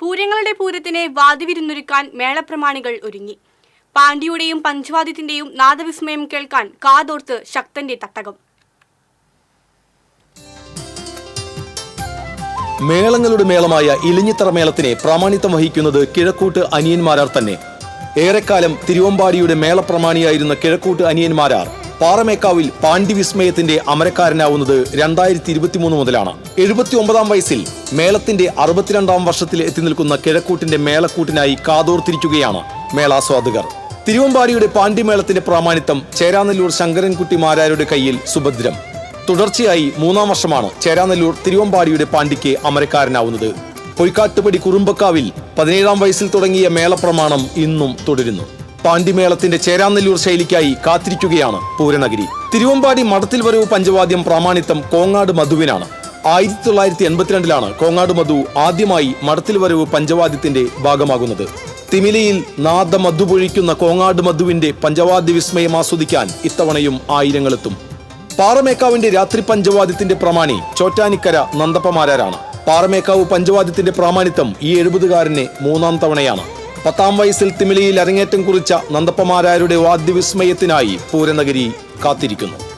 പൂരങ്ങളുടെ പൂരത്തിന് വാതിവിരുന്നൊരുക്കാൻ മേളപ്രമാണികൾ ഒരുങ്ങി. പാണ്ഡ്യയുടെയും പഞ്ചവാദ്യത്തിന്റെയും നാദവിസ്മയം കേൾക്കാൻ കാതോർത്ത് ശക്തന്റെ തട്ടകം. മേളങ്ങളുടെ മേളമായ ഇലിഞ്ഞിത്തറ മേളത്തിനെ പ്രാമാണിത്വം വഹിക്കുന്നത് കിഴക്കൂട്ട് അനിയന്മാരാർ തന്നെ. ഏറെക്കാലം തിരുവമ്പാടിയുടെ മേളപ്രമാണിയായിരുന്ന കിഴക്കൂട്ട് അനിയന്മാരാർ പാറമേക്കാവിൽ പാണ്ഡിവിസ്മയത്തിന്റെ അമരക്കാരനാവുന്നത് രണ്ടായിരത്തി ഇരുപത്തിമൂന്ന് മുതലാണ്. എഴുപത്തി ഒമ്പതാം വയസ്സിൽ മേളത്തിന്റെ അറുപത്തിരണ്ടാം വർഷത്തിൽ എത്തി നിൽക്കുന്ന കിഴക്കൂട്ടിന്റെ മേളക്കൂട്ടിനായി കാതോർത്തിരിക്കുകയാണ് മേളാസ്വാദകർ. തിരുവമ്പാടിയുടെ പാണ്ഡിമേളത്തിന്റെ ചേരാനല്ലൂർ ശങ്കരൻകുട്ടി മാരാരുടെ കയ്യിൽ സുഭദ്രം. തുടർച്ചയായി മൂന്നാം വർഷമാണ് ചേരാനെല്ലൂർ തിരുവമ്പാടിയുടെ പാണ്ഡിക്ക് അമരക്കാരനാവുന്നത്. പൊയ്ക്കാട്ടുപടി കുറുമ്പക്കാവിൽ പതിനേഴാം വയസ്സിൽ തുടങ്ങിയ മേളപ്രമാണം ഇന്നും തുടരുന്നു. പാണ്ഡിമേളത്തിന്റെ ചേരാനല്ലൂർ ശൈലിക്കായി കാത്തിരിക്കുകയാണ് പൂരനഗരി. തിരുവമ്പാടി മഠത്തിൽ വരവ് പഞ്ചവാദ്യം പ്രാമാണിത്വം കോങ്ങാട് മധുവിനാണ്. ആയിരത്തി തൊള്ളായിരത്തി എൺപത്തിരണ്ടിലാണ് കോങ്ങാട് മധു ആദ്യമായി മഠത്തിൽ വരവ് പഞ്ചവാദ്യത്തിന്റെ ഭാഗമാകുന്നത്. തിമിലയിൽ നാദ മധു പൊഴിക്കുന്ന കോങ്ങാട് മധുവിന്റെ പഞ്ചവാദ്യ വിസ്മയം ആസ്വദിക്കാൻ ഇത്തവണയും ആയിരങ്ങളെത്തും. പാറമേക്കാവിന്റെ രാത്രി പഞ്ചവാദ്യത്തിന്റെ പ്രമാണി ചോറ്റാനിക്കര നന്ദപ്പമാരാരാണ്. പാറമേക്കാവ് പഞ്ചവാദ്യത്തിന്റെ പ്രാമാണിത്വം ഈ എഴുപതുകാരനെ മൂന്നാം തവണയാണ്. പത്താം വയസ്സിൽ തിമിലിയിൽ അരങ്ങേറ്റം കുറിച്ച നന്ദപ്പമാരാരുടെ വാദ്യവിസ്മയത്തിനായി പൂരനഗരി കാത്തിരിക്കുന്നു.